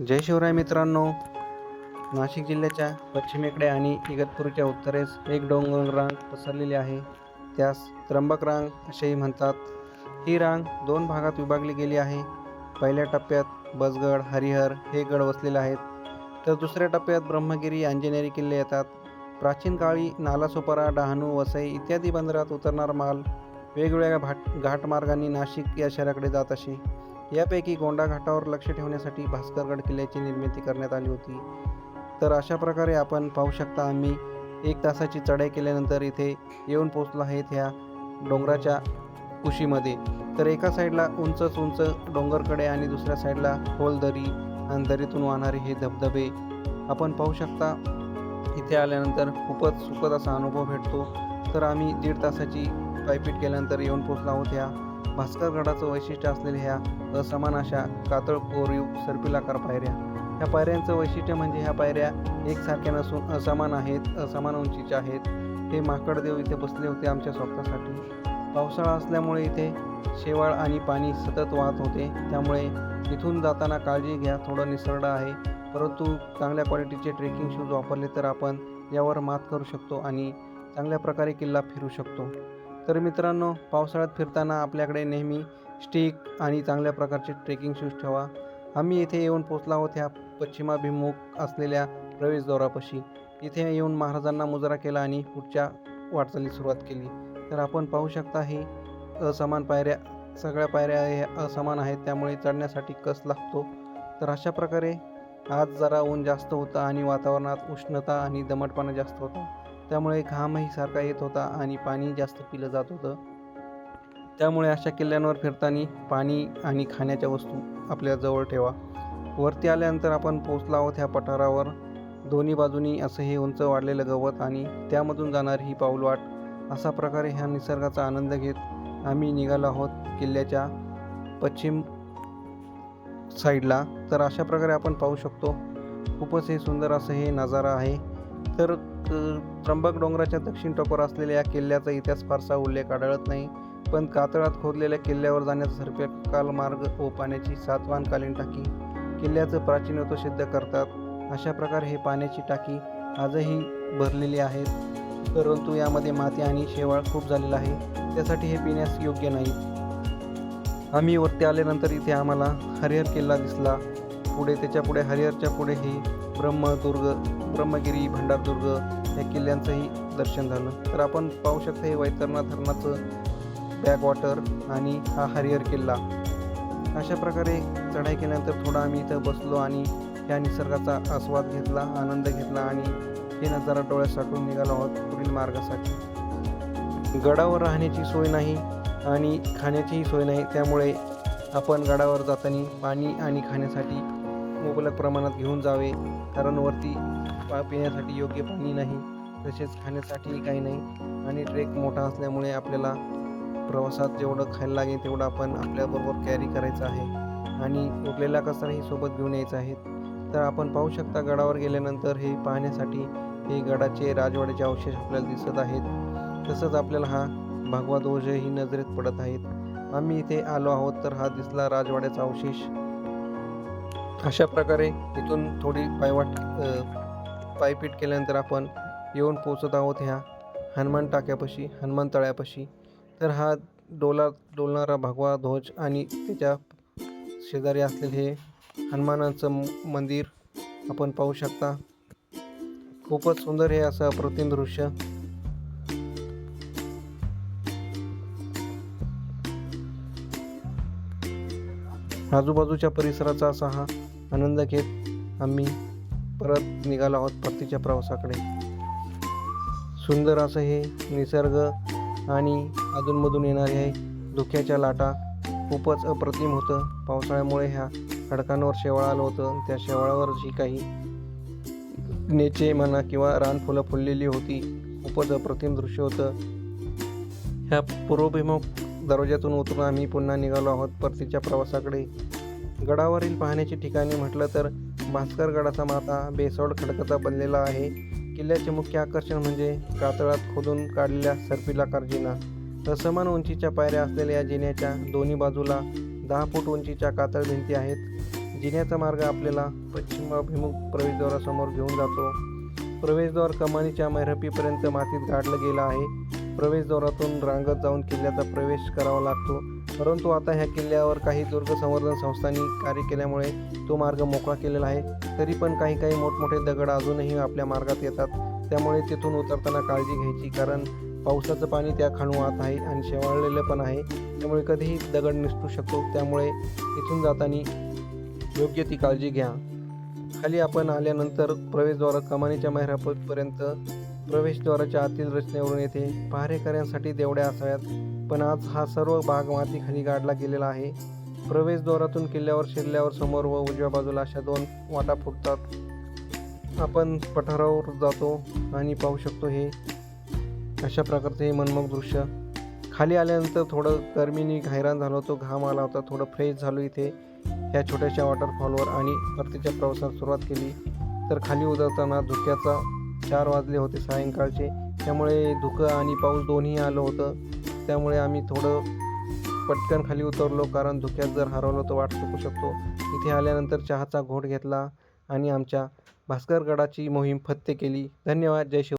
जय शिवराय मित्रांनो. नाशिक जिल्ह्याच्या पश्चिमेकडे आणि इगतपूरच्या उत्तरेस एक डोंगर रांग पसरलेली आहे. त्यास त्र्यंबक रांग असेही म्हणतात. ही रांग दोन भागात विभागली गेली आहे. पहिल्या टप्प्यात बसगड हरिहर हे गड वसलेले आहेत. तर दुसऱ्या टप्प्यात ब्रह्मगिरी अंजनेरी किल्ले येतात. प्राचीन काळी नालासोपारा डहाणू वसई इत्यादी बंदरात उतरणार माल वेगवेगळ्या भाट घाटमार्गांनी नाशिक या शहराकडे जात असे. यापैकी गोंडा घाटावर लक्ष ठेवण्यासाठी भास्करगड किल्ल्याची निर्मिती करण्यात आली होती. तर अशा प्रकारे आपण पाहू शकता आम्ही एक तासाची चढाई केल्यानंतर इथे येऊन पोचलो आहेत ह्या डोंगराच्या कुशीमध्ये. तर एका साईडला उंचच उंच डोंगरकडे आणि दुसऱ्या साईडला खोल दरी आणि दरीतून वाहणारे हे धबधबे. आपण पाहू शकता इथे आल्यानंतर खूपच सुखद असा अनुभव भेटतो. तर आम्ही दीड तासाची पायपीट केल्यानंतर येऊन पोचलो आहोत ह्या भास्करगडाचं वैशिष्ट्य असलेल्या ह्या असमान अशा कातळ कोरीव सर्पिलाकार पायऱ्या. ह्या पायऱ्यांचं वैशिष्ट्य म्हणजे ह्या पायऱ्या एकसारख्या नसून असमान आहेत असमान उंचीच्या आहेत. हे माकडदेव इथे बसले होते आमच्या स्वप्नासाठी पावसाळा असल्यामुळे इथे शेवाळ आणि पाणी सतत वाहत होते. त्यामुळे इथून जाताना काळजी घ्या थोडं निसरडं आहे. परंतु चांगल्या क्वालिटीचे ट्रेकिंग शूज वापरले तर आपण यावर मात करू शकतो आणि चांगल्या प्रकारे किल्ला फिरू शकतो. तर मित्रांनो पावसाळ्यात फिरताना आपल्याकडे नेहमी स्टिक आणि चांगल्या प्रकारचे ट्रेकिंग शूज ठेवा. आम्ही इथे येऊन पोचला आहोत ह्या पश्चिमाभिमुख असलेल्या प्रवेशद्वारापाशी इथे येऊन महाराजांना मुजरा केला आणि पुढच्या वाटचालीस सुरुवात केली. तर आपण पाहू शकता हे असमान पायऱ्या सगळ्या पायऱ्या हे असमान आहेत त्यामुळे चढण्यासाठी कस लागतो? तर अशा प्रकारे आज जरा ऊन जास्त होतं आणि वातावरणात उष्णता आणि दमटपणा जास्त होता. त्यामुळे घामही सारखा येत होता आणि पाणी जास्त पिलं जात होतं. त्यामुळे अशा किल्ल्यांवर फिरताना पाणी आणि खाण्याच्या वस्तू आपल्या जवळ ठेवा. वरती आल्यानंतर आपण पोचलो आहोत ह्या पठारावर. दोन्ही बाजूनी असं हे उंच वाढलेलं गवत आणि त्यामधून जाणारी ही पाऊलवाट अशा प्रकारे ह्या निसर्गाचा आनंद घेत आम्ही निघालो आहोत किल्ल्याच्या पश्चिम साईडला. तर अशा प्रकारे आपण पाहू शकतो खूपच हे सुंदर असं हे नजारा आहे. तर त्र्यंबक डोंगराच्या दक्षिण टोकावर असलेल्या या किल्ल्याचा इतिहास फारसा उल्लेख आढळत नाही. पण कातळात खोदलेल्या किल्ल्यावर जाण्याचा सर्पकाल मार्ग व पाण्याची सातवानकालीन टाकी किल्ल्याचं प्राचीनत्व सिद्ध करतात. अशा प्रकारे हे पाण्याची टाकी आजही भरलेली आहेत परंतु यामध्ये माती आणि शेवाळ खूप झालेला आहे. त्यासाठी हे पिण्यास योग्य नाही. आम्ही वरती आल्यानंतर इथे आम्हाला हरिहर किल्ला दिसला. पुढे त्याच्या पुढे हरिहरच्या पुढे हे ब्रह्मदुर्ग ब्रह्मगिरी भंडारदुर्ग या किल्ल्यांचंही दर्शन झालं. तर आपण पाहू शकता हे वैतरणा धरणाचं बॅकवॉटर आणि हा हरिहर किल्ला. अशा प्रकारे चढाई केल्यानंतर थोडा आम्ही इथं बसलो आणि या निसर्गाचा आस्वाद घेतला आनंद घेतला आणि हे नजारा डोळ्यात साठवून निघालो आहोत पुढील मार्गासाठी. गडावर राहण्याची सोय नाही आणि खाण्याचीही सोय नाही त्यामुळे आपण गडावर जाताना पाणी आणि खाण्यासाठी मुबलक प्रमाणात घेऊन जावे कारण वरती पा पिण्यासाठी योग्य पाणी नाही तसेच खाण्यासाठी काही नाही आणि ट्रेक मोठा असल्यामुळे आपल्याला प्रवासात जेवढं खायला लागेल तेवढं आपण आपल्याबरोबर कॅरी करायचं आहे. आणि उरलेला कचराही सोबत घेऊन यायचा आहे. तर आपण पाहू शकता गडावर गेल्यानंतर हे पाहण्यासाठी हे गडाचे राजवाड्याचे अवशेष आपल्याला दिसत आहेत. तसंच आपल्याला हा भगवा ध्वजही नजरेत पडत आहेत. आम्ही इथे आलो आहोत तर हा दिसला राजवाड्याचा अवशेष. अशा प्रकारे इथून थोडी पायवाट पायपीट केल्यानंतर आपण येऊन पोचत आहोत ह्या हनुमान टाक्यापाशी हनुमान तळ्यापाशी. तर हा डोला डोलणारा भगवा ध्वज आणि त्याच्या शेजारी असलेले हे हनुमानाचं मंदिर आपण पाहू शकता. खूपच सुंदर हे असं अप्रतिम दृश्य. आजूबाजूच्या परिसराचा असा हा आनंद घेत आम्ही परत निघालो आहोत परतीच्या प्रवासाकडे. सुंदर असं हे निसर्ग आणि अधूनमधून येणाऱ्या धुक्याच्या लाटा खूपच अप्रतिम होतं. पावसाळ्यामुळे ह्या खडकांवर शेवाळ आलं होतं त्या शेवाळावर जी काही नेचे म्हणा किंवा रानफुलं फुललेली होती. खूपच अप्रतिम दृश्य होतं. ह्या पूर्वभिमुख दरवाज्यातून उतरून आम्ही पुन्हा निघालो आहोत परतीच्या प्रवासाकडे. गडावरील पाहण्याची ठिकाणी म्हटलं तर भास्कर गडाचा माथा बेसोड खडकाचा बनलेला आहे. किल्ल्याचे मुख्य आकर्षण म्हणजे कातळात खोदून काढलेल्या सर्पिलाकार जिना असमान उंचीच्या पायऱ्या असलेल्या या जिन्याच्या दोन्ही बाजूला दहा फूट उंचीच्या कातळ भिंती आहेत. जिन्याचा मार्ग आपल्याला पश्चिमाभिमुख प्रवेशद्वारासमोर घेऊन जातो. प्रवेशद्वार कमानीच्या मैरपीपर्यंत मातीत गाडलं गेलं आहे. प्रवेशद्वारातून रांगत जाऊन किल्ल्याचा प्रवेश करावा लागतो. परंतु आता ह्या किल्ल्यावर काही दुर्ग संवर्धन संस्थांनी कार्य केल्यामुळे तो मार्ग मोकळा केलेला आहे. तरी पण काही काही मोठमोठे दगड अजूनही आपल्या मार्गात येतात. त्यामुळे तिथून उतरताना काळजी घ्यायची कारण पावसाचं पाणी त्या खालून वाहत आहे आणि शेवाळलेलं पण आहे. त्यामुळे कधीही दगड निसटू शकतो. त्यामुळे इथून जाताना योग्य ती काळजी घ्या. खाली आपण आल्यानंतर प्रवेशद्वार कमानीच्या मेहरापर्यंत प्रवेशद्वाराच्या आतील रचनेवरून येथे पहारेकऱ्यांसाठी देवड्या असाव्यात. पण आज हा सर्व भाग मातीखाली गाडला गेलेला आहे. प्रवेशद्वारातून किल्ल्यावर शिरल्यावर समोर व उजव्या बाजूला अशा दोन वाटा फुटतात. आपण पठारावर जातो आणि पाहू शकतो हे अशा प्रकारचे हे मनमोहक दृश्य. खाली आल्यानंतर थोडं गर्मीने हैराण झालो होतो. घाम आला होता. थोडं फ्रेश झालो इथे. ह्या छोट्याशा वॉटरफॉलवर आणि परतीच्या प्रवासाला सुरुवात केली. तर खाली उतरताना धुक्याचा चार वाजले होते सायंकाळचे. त्यामुळे धुकं आणि पाऊस दोन्ही आलं होतं. त्यामुळे आम्ही थोडं पटकन खाली उतरलो कारण धुक्यात जर हरवलं तर वाट चुकू शकतो. इथे आल्यानंतर चहाचा घोट घेतला आणि आमच्या भास्करगडाची मोहीम फत्ते केली. धन्यवाद. जय शिव